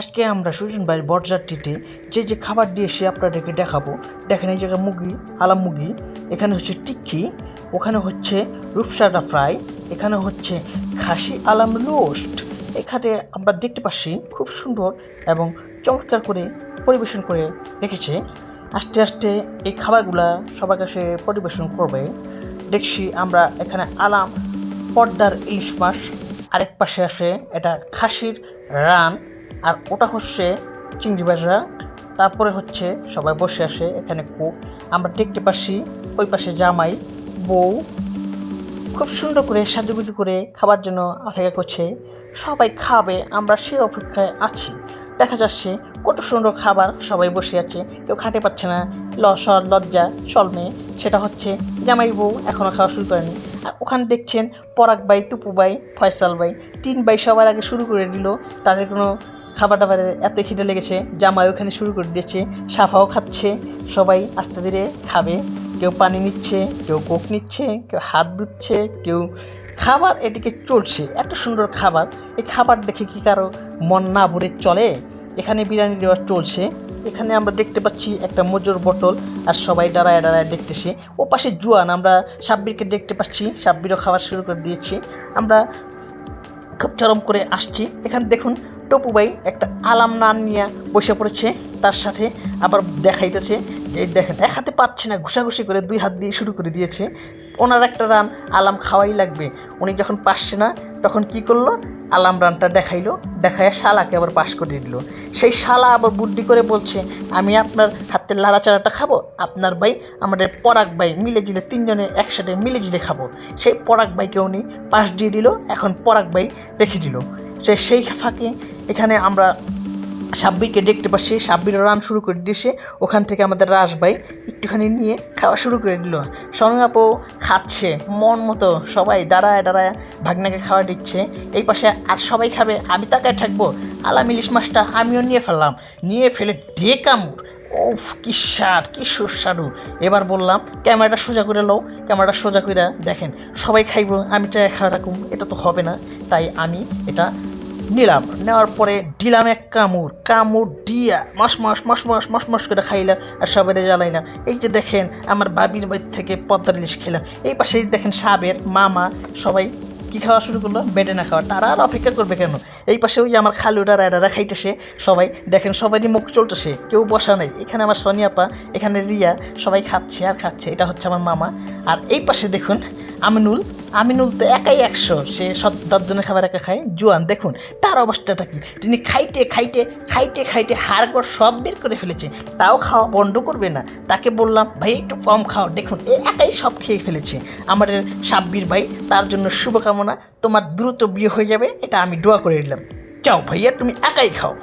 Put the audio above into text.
আজকে আমরা সুজন ভাইয়ের বরযাত্রীতে যে যে খাবার দিয়ে সে আপনাদেরকে দেখাবো, দেখেন এই জায়গায় মুগি আলাম মুগি এখানে হচ্ছে টিক্কি, ওখানে হচ্ছে রূপসাদা ফ্রাই, এখানে হচ্ছে খাসি আলাম রোস্ট। এখানে আমরা দেখতে পাচ্ছি খুব সুন্দর এবং চমৎকার করে পরিবেশন করে রেখেছে। আস্তে আস্তে এই খাবারগুলা সবার কাছে পরিবেশন করবে। দেখছি আমরা এখানে আলাম পর্দার ইলিশ মাছ, আরেক পাশে আসে এটা খাসির রান। আর ওটা হচ্ছে চিংড়ি ভাজা। তারপরে হচ্ছে সবাই বসে আসে এখানে কুক আমরা দেখতে পাচ্ছি ওই পাশে জামাই, বউ, খুব সুন্দর করে সাজুগুজু করে খাবার জন্য অপেক্ষা করছে। সবাই খাবে, আমরা সেই অপেক্ষায় আছি। দেখা যাচ্ছে কত সুন্দর খাবার সবাই বসে আছে, কেউ খাটে পাচ্ছে না। লসর, লজ্জা চলমে সেটা হচ্ছে জামাই বউ এখনও খাওয়া শুরু করেনি। আর ওখানে দেখছেন Parag by Tupu by Faisal by তিন বাই সবার আগে শুরু করে দিল। তাদের কোনো খাবার দাবারের এত খিটে লেগেছে জামাই ওখানে শুরু করে দিয়েছে, সাফাও খাচ্ছে, সবাই আস্তে ধীরে খাবে। কেউ পানি নিচ্ছে, কেউ কোক নিচ্ছে, কেউ হাত ধুচ্ছে, কেউ খাবার এটিকে চলছে, এত সুন্দর খাবার। এই খাবার দেখে কি কারও মন না ভরে চলে? এখানে বিরিয়ানি দেওয়া চলছে। এখানে আমরা দেখতে পাচ্ছি একটা মজুর বোতল, আর সবাই দাঁড়ায় দাঁড়ায় দেখতেছে। ও পাশে জুয়ান, আমরা সাব্বিরকে দেখতে পাচ্ছি। সাব্বিরও খাবার শুরু করে দিয়েছি। আমরা খুব চরম করে আসছি। এখানে দেখুন টপু ভাই একটা আলাম নান নিয়ে বসে পড়েছে, তার সাথে আবার দেখাইতেছে। যে দেখেন, এক হাতে পাচ্ছে না, ঘুষাঘুষি করে দুই হাত দিয়ে শুরু করে দিয়েছে। ওনার একটা রান আলাম খাওয়াই লাগবে। উনি যখন পাচ্ছে না, তখন কি করল? আলাম রানটা দেখাইলো দেখায় শালাকে আবার পাশ করে দিল। সেই শালা আবার বুদ্ধি করে বলছে, আমি আপনার হাতের লাড়াচাড়াটা খাব, আপনার ভাই আমাদের পরাগ ভাই মিলে জিলে তিনজনে একসাথে মিলে জিলে খাব। সেই পরাগ ভাইকে উনি পাশ দিয়ে দিল, এখন পরাগ ভাই রেখে দিল। সে সেই ফাঁকে এখানে আমরা সাব্বিরকে দেখতে পাচ্ছি। সাব্বির রান শুরু করে দিয়েছে। ওখান থেকে আমাদের রাস ভাই একটুখানি নিয়ে খাওয়া শুরু করে দিল। সঙ্গাপো খাচ্ছে, মন মতো সবাই দাঁড়ায় দাঁড়ায় ভাগনাকে খাওয়া দিচ্ছে। এই পাশে আর সবাই খাবে, আমি তাকায় থাকব। আলাম ইলিশ মাছটা আমিও নিয়ে ফেললাম। নিয়ে ফেলে দিয়ে কামড়। কি স্বাদ, কি সুস্বাদু। এবার বললাম, ক্যামেরাটা সোজা করে লও ক্যামেরাটা সোজা করে দেখেন। সবাই খাইবো, আমি চাই খাওয়া রাখুম, এটা তো হবে না। তাই আমি এটা নিলাম। নেওয়ার পরে দিলাম এক কামড় কামড় দিয়া মাস মাস মাস মাস মাস মাস করে খাইলাম আর সবাই জ্বালাই না। এই যে দেখেন আমার বাবির বাড়ি থেকে পদ্মার ইলিশ খেলাম। এই পাশে দেখেন সাবের মামা সবাই কী খাওয়া শুরু করল? বেডে না খাওয়া। তারা আর অপেক্ষা করবে কেন? এই পাশে ওই আমার খালুরা রায়ডারা খাইতেছে, সবাই দেখেন সবারই মুখ চলতেছে, কেউ বসা নেই। এখানে আমার সোনিয়াপা এখানে রিয়া, সবাই খাচ্ছে আর খাচ্ছে। এটা হচ্ছে আমার মামা। আর এই পাশে দেখুন আমিনুল আমিনুল তো একাই একশো। সে দশজনের খাবার একা খায়। জোয়ান, দেখুন, তার অবস্থাটা কি? তিনি খাইতে খাইতে খাইতে খাইতে হাড়গড় সব বের করে ফেলেছে। তাও খাওয়া বন্ধ করবে না। তাকে বললাম, ভাই, একটু কম খাও। দেখুন, এ একাই সব খেয়ে ফেলেছে। আমাদের সাব্বির ভাই, তার জন্য শুভকামনা। তোমার দ্রুত বিয়ে হয়ে যাবে, এটা আমি দোয়া করে দিলাম। চাও ভাইয়া, তুমি একাই খাও।